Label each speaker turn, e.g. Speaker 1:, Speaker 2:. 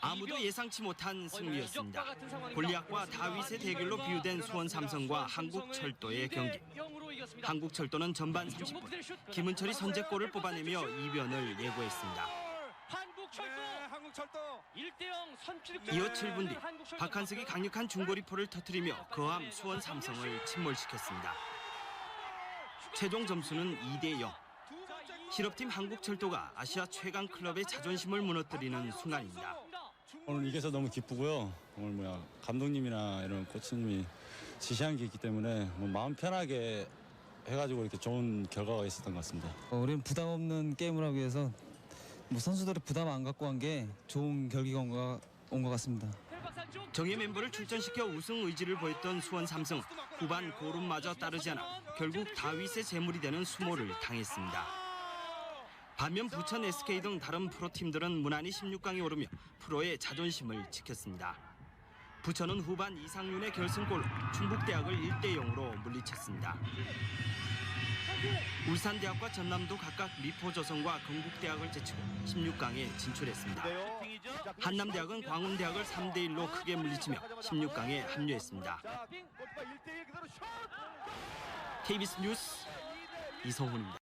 Speaker 1: 아무도 예상치 못한 승리였습니다. 골리앗과 다윗의 대결로 비유된 수원 삼성과 한국철도의 경기. 한국철도는 전반 30분 김은철이 선제골을 뽑아내며 이변을 예고했습니다.
Speaker 2: 네,
Speaker 3: 1대0 선취득
Speaker 1: 이어 7분 뒤 박한석이 강력한 중거리포를 터뜨리며 거함 수원 삼성을 침몰시켰습니다. 최종 점수는 2대 0. 실업팀 한국철도가 아시아 최강 클럽의 자존심을 무너뜨리는 순간입니다.
Speaker 4: 오늘 이겨서 너무 기쁘고요. 오늘 뭐야 감독님이나 이런 코치님이 지시한 게 있기 때문에 뭐 마음 편하게 해가지고 이렇게 좋은 결과가 있었던 것 같습니다.
Speaker 5: 어, 우리는 부담 없는 게임을 하기 위해서 뭐 선수들이 부담 안 갖고 한 게 좋은 결기가 온 것 같습니다.
Speaker 1: 정예 멤버를 출전시켜 우승 의지를 보였던 수원 삼성 후반 고름마저 따르지 않아 결국 다윗의 재물이 되는 수모를 당했습니다. 반면 부천 SK 등 다른 프로팀들은 무난히 16강에 오르며 프로의 자존심을 지켰습니다. 부천은 후반 이상윤의 결승골로 충북대학을 1대 0으로 물리쳤습니다. 울산대학과 전남도 각각 미포조선과 건국대학을 제치고 16강에 진출했습니다. 한남대학은 광운대학을 3대 1로 크게 물리치며 16강에 합류했습니다.
Speaker 2: 자, 골키퍼 1대1 그대로 슛.
Speaker 1: KBS 뉴스 이성훈입니다.